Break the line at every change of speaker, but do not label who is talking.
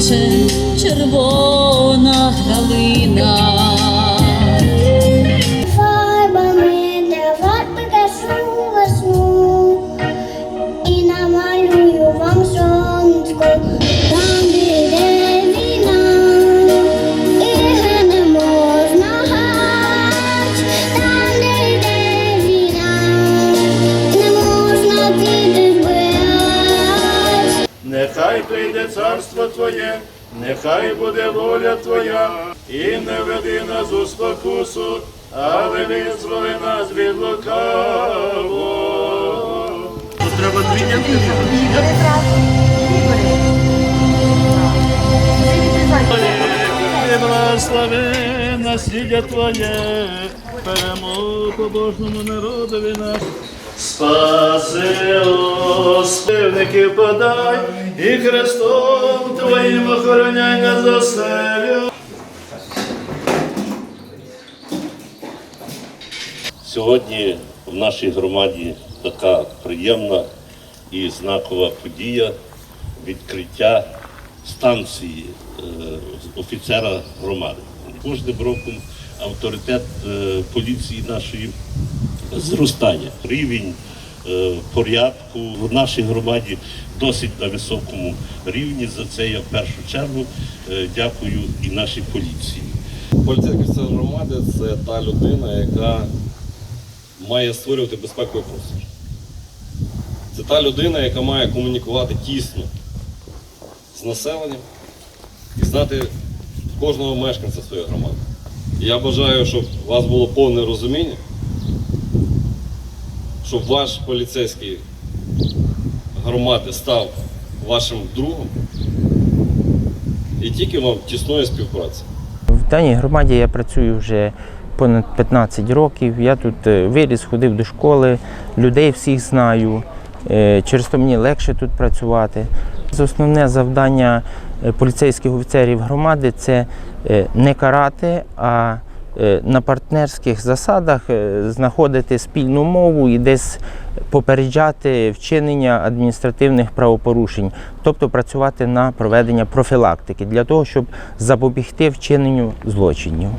квіче червона калина.
Нехай прийде царство Твоє, нехай буде воля Твоя, і не веди нас у спокусу, але визволи нас від лукавого. Треба дітки. Благослови насліддя Твоє, перемогу побожному народові наш. Спаси оспівників подай, і Христом Твоїм охороняй нас оселю.
Сьогодні в нашій громаді така приємна і знакова подія відкриття станції е, офіцера громади. Кожним роком авторитет е, поліції нашої зростає. Рівень порядку в нашій громаді досить на високому рівні. За це я в першу чергу е, дякую і нашій поліції.
Поліцейський офіцер громади це та людина, яка має створювати безпековий простір. Це та людина, яка має комунікувати тісно з населенням і знати кожного мешканця своєї громади. Я бажаю, щоб у вас було повне розуміння, щоб ваш поліцейський громади став вашим другом і тільки вам тісної співпраці.
В даній громаді я працюю вже понад 15 років. Я тут е, виріс, ходив до школи, людей всіх знаю. Е, Через то мені легше тут працювати. Основне завдання е, поліцейських офіцерів громади це не карати, а на партнерських засадах е, знаходити спільну мову і десь попереджати вчинення адміністративних правопорушень, тобто працювати на проведення профілактики для того, щоб запобігти вчиненню злочинів.